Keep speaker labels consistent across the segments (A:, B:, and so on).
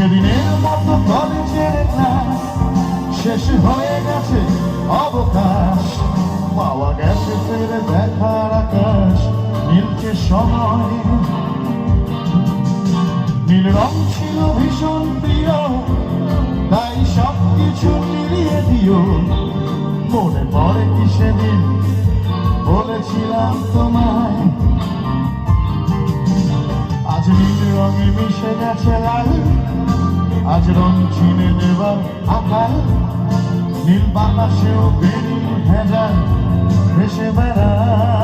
A: সেদিনের মতো কলেজের ক্লাস শেষ হয়ে গেছে অবকাশ। পাওয়া গেছে ফের দেখার আকাশ। নীলকে সময়। নীল রং ছিল ভীষণ প্রিয়। তাই সব কিছু মিলিয়ে দিও। মনে পড়ে কি সেদিন বলেছিলাম তোমায়। রঙে মিশে গেছে লাল। আজ রং চিনে নেবার আকাল। নীল বাতাসেও বেরিয়ে ভেজা ভেসে বেড়ায়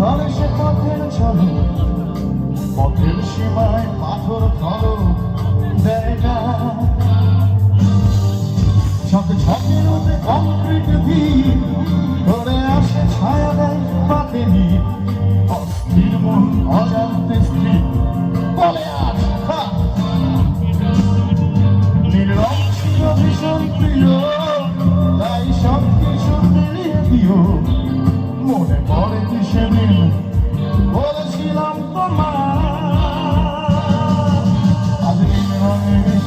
A: ঘরে সে পথের ছলো পথের সীমায় পাথর ফলো দেয় না।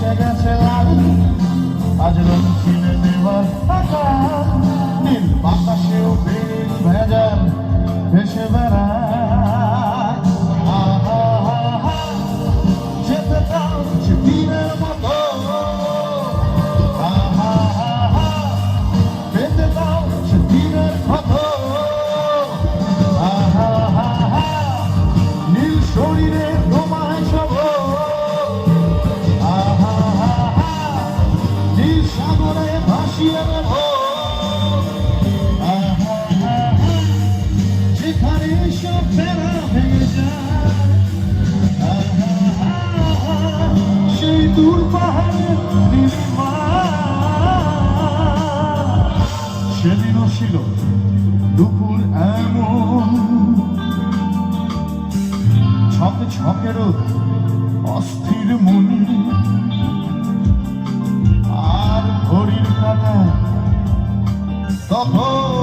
A: এসে গেছে লাল আজ রঙিনে দেবার নীল বাতাসেও ভিড় ভেজাল ভেসে বেড়ায় এসব বেড়া ভেঙে যায় সেই দূর পাহাড়ে সেদিনও ছিল দুপুর এমন ছকে ছকের অস্থির মনি আর ঘড়ির কাটা তখন